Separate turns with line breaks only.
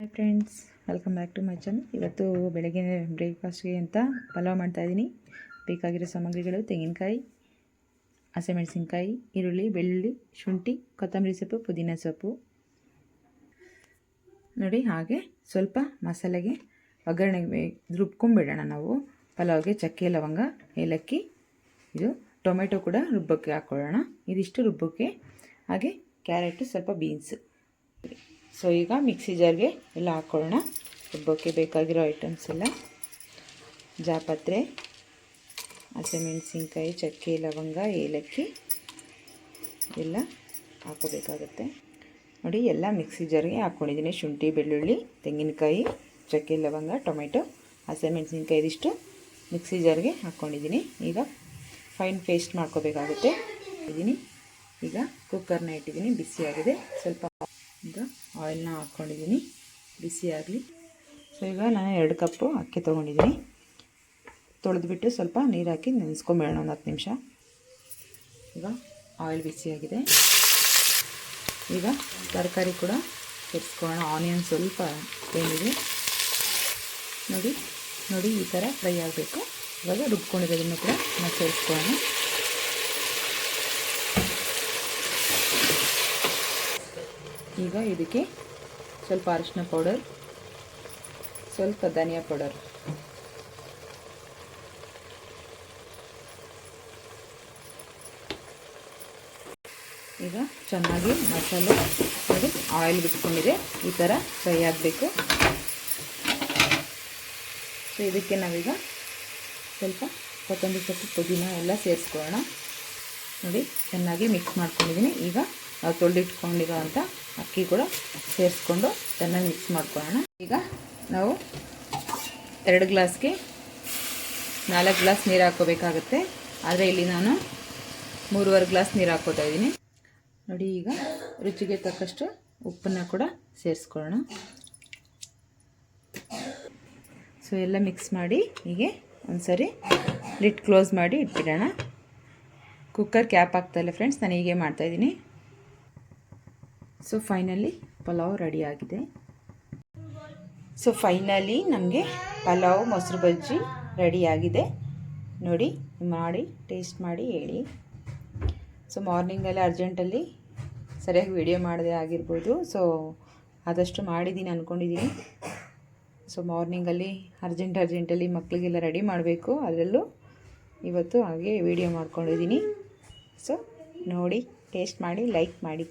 Hi friends, welcome back to my channel. ಇವತ್ತು ಬೆಳಗ್ಗೆ ಬ್ರೇಕ್ಫಾಸ್ಟ್ಗೆ ಅಂತ ಪಲಾವ್ ಮಾಡ್ತಾಯಿದ್ದೀನಿ ಬೇಕಾಗಿರೋ ಸಾಮಗ್ರಿಗಳು ತೆಂಗಿನಕಾಯಿ ಹಸಿಮೆಣಸಿನ್ಕಾಯಿ ಈರುಳ್ಳಿ, ಬೆಳ್ಳುಳ್ಳಿ, ಶುಂಠಿ, ಕೊತ್ತಂಬರಿ ಸೊಪ್ಪು, ಪುದೀನ ಸೊಪ್ಪು. ನೋಡಿ, ಹಾಗೆ ಸ್ವಲ್ಪ ಮಸಾಲೆಗೆ ಒಗ್ಗರಣೆಗೆ ರುಬ್ಕೊಂಬಿಡೋಣ ನಾವು. ಪಲಾವ್ಗೆ ಚಕ್ಕೆ, ಲವಂಗ, ಏಲಕ್ಕಿ, ಇದು ಟೊಮೆಟೊ ಕೂಡ ರುಬ್ಬಕ್ಕೆ ಹಾಕ್ಕೊಳ್ಳೋಣ ಇದಿಷ್ಟು ರುಬ್ಬಕ್ಕೆ. ಹಾಗೆ ಕ್ಯಾರೆಟು, ಸ್ವಲ್ಪ ಬೀನ್ಸು. ಸೊ ಈಗ ಮಿಕ್ಸಿ ಜಾರ್ಗೆ ಎಲ್ಲ ಹಾಕ್ಕೊಳ್ಳೋಣ ಹಬ್ಬಕ್ಕೆ ಬೇಕಾಗಿರೋ ಐಟಮ್ಸ್ ಎಲ್ಲ. ಜಾಪತ್ರೆ ಹಸಿಮೆಣಸಿನ್ಕಾಯಿ ಚಕ್ಕೆ, ಲವಂಗ, ಏಲಕ್ಕಿ ಎಲ್ಲ ಹಾಕೋಬೇಕಾಗುತ್ತೆ. ನೋಡಿ, ಎಲ್ಲ ಮಿಕ್ಸಿ ಜಾರ್ಗೆ ಹಾಕ್ಕೊಂಡಿದ್ದೀನಿ ಶುಂಠಿ, ಬೆಳ್ಳುಳ್ಳಿ, ತೆಂಗಿನಕಾಯಿ, ಚಕ್ಕೆ, ಲವಂಗ, ಟೊಮೆಟೊ ಹಸಿಮೆಣಸಿನ್ಕಾಯಿ ಇದಿಷ್ಟು ಮಿಕ್ಸಿ ಜಾರ್ಗೆ ಹಾಕ್ಕೊಂಡಿದ್ದೀನಿ ಈಗ ಫೈನ್ ಪೇಸ್ಟ್ ಮಾಡ್ಕೋಬೇಕಾಗುತ್ತೆ. ಇದ್ದೀನಿ. ಈಗ ಕುಕ್ಕರ್ನ ಇಟ್ಟಿದ್ದೀನಿ. ಬಿಸಿಯಾಗಿದೆ. ಸ್ವಲ್ಪ ಈಗ ಆಯಿಲ್ನ ಹಾಕ್ಕೊಂಡಿದ್ದೀನಿ ಬಿಸಿ ಆಗಲಿ. ಸೊ ಈಗ ನಾನು ಎರಡು ಕಪ್ಪು ಅಕ್ಕಿ ತೊಗೊಂಡಿದ್ದೀನಿ ತೊಳೆದುಬಿಟ್ಟು ಸ್ವಲ್ಪ ನೀರು ಹಾಕಿ ನೆನೆಸ್ಕೊಂಬೇಡೋಣ ಒಂದು ಹತ್ತು ನಿಮಿಷ. ಈಗ ಆಯಿಲ್ ಬಿಸಿಯಾಗಿದೆ ಈಗ ತರಕಾರಿ ಕೂಡ ಸೇರಿಸ್ಕೊಳ್ಳೋಣ ಆನಿಯನ್ ಸ್ವಲ್ಪ ಏನಿದೆ. ನೋಡಿ ನೋಡಿ ಈ ಥರ ಫ್ರೈ ಆಗಬೇಕು. ಇವಾಗ ರುಬ್ಕೊಂಡಿರೋದನ್ನು ಕೂಡ ನಾವು ಸೇರಿಸ್ಕೊಳ್ಳೋಣ. ಈಗ ಇದಕ್ಕೆ ಸ್ವಲ್ಪ ಅರಿಶಿನ ಪೌಡರ್, ಸ್ವಲ್ಪ ಧನಿಯಾ ಪೌಡರ್. ಈಗ ಚೆನ್ನಾಗಿ ಮಸಾಲೆ ಅದು ಆಯಿಲ್ ಬಿಟ್ಕೊಂಡಿದೆ. ಈ ಥರ ಫ್ರೈ ಆಗಬೇಕು. ಸೊ ಇದಕ್ಕೆ ನಾವೀಗ ಸ್ವಲ್ಪ ಕೊತ್ತಂಬರಿ ಸೊಪ್ಪು ಪುದೀನ ಎಲ್ಲ ಸೇರಿಸ್ಕೊಳ್ಳೋಣ. ನೋಡಿ, ಚೆನ್ನಾಗಿ ಮಿಕ್ಸ್ ಮಾಡ್ಕೊಂಡಿದ್ದೀನಿ ಈಗ ನಾವು ತೊಳೆದಿಟ್ಕೊಂಡಿರೋ ಅಂಥ ಅಕ್ಕಿ ಕೂಡ ಸೇರಿಸ್ಕೊಂಡು ಚೆನ್ನಾಗಿ ಮಿಕ್ಸ್ ಮಾಡ್ಕೊಳ್ಳೋಣ. ಈಗ ನಾವು ಎರಡು ಗ್ಲಾಸ್ಗೆ ನಾಲ್ಕು ಗ್ಲಾಸ್ ನೀರು ಹಾಕೋಬೇಕಾಗುತ್ತೆ ಆದರೆ ಇಲ್ಲಿ ನಾನು ಮೂರುವರೆ ಗ್ಲಾಸ್ ನೀರು ಹಾಕೋತಾ ಇದ್ದೀನಿ. ನೋಡಿ, ಈಗ ರುಚಿಗೆ ತಕ್ಕಷ್ಟು ಉಪ್ಪನ್ನು ಕೂಡ ಸೇರಿಸ್ಕೊಳ್ಳೋಣ. ಸೊ ಎಲ್ಲ ಮಿಕ್ಸ್ ಮಾಡಿ ಹೀಗೆ ಒಂದು ಸರಿ ಲಿಟ್ ಕ್ಲೋಸ್ ಮಾಡಿ ಇಟ್ಬಿಡೋಣ. ಕುಕ್ಕರ್ ಕ್ಯಾಪ್ ಆಗ್ತಾಯಿಲ್ಲ ಫ್ರೆಂಡ್ಸ್ ನಾನು ಹೀಗೆ ಮಾಡ್ತಾಯಿದ್ದೀನಿ ಸೊ ಫೈನಲಿ ಪಲಾವ್ ರೆಡಿ ಆಗಿದೆ. ಸೊ ಫೈನಲಿ ನಮಗೆ ಪಲಾವ್ ಮೊಸರು ಬಜ್ಜಿ ರೆಡಿಯಾಗಿದೆ ನೋಡಿ, ಮಾಡಿ ಟೇಸ್ಟ್ ಮಾಡಿ, ಹೇಳಿ. ಸೊ ಮಾರ್ನಿಂಗಲ್ಲಿ ಅರ್ಜೆಂಟಲ್ಲಿ ಸರಿಯಾಗಿ ವಿಡಿಯೋ ಮಾಡದೆ ಆಗಿರ್ಬೋದು. ಸೊ ಆದಷ್ಟು ಮಾಡಿದ್ದೀನಿ ಅಂದ್ಕೊಂಡಿದ್ದೀನಿ ಸೊ ಮಾರ್ನಿಂಗಲ್ಲಿ ಅರ್ಜೆಂಟ್ ಅರ್ಜೆಂಟಲ್ಲಿ ಮಕ್ಕಳಿಗೆಲ್ಲ ರೆಡಿ ಮಾಡಬೇಕು. ಅದರಲ್ಲೂ ಇವತ್ತು ಹಾಗೆ ವಿಡಿಯೋ ಮಾಡ್ಕೊಂಡಿದ್ದೀನಿ. ಸೊ ನೋಡಿ ಟೇಸ್ಟ್ ಮಾಡಿ ಲೈಕ್ ಮಾಡಿ.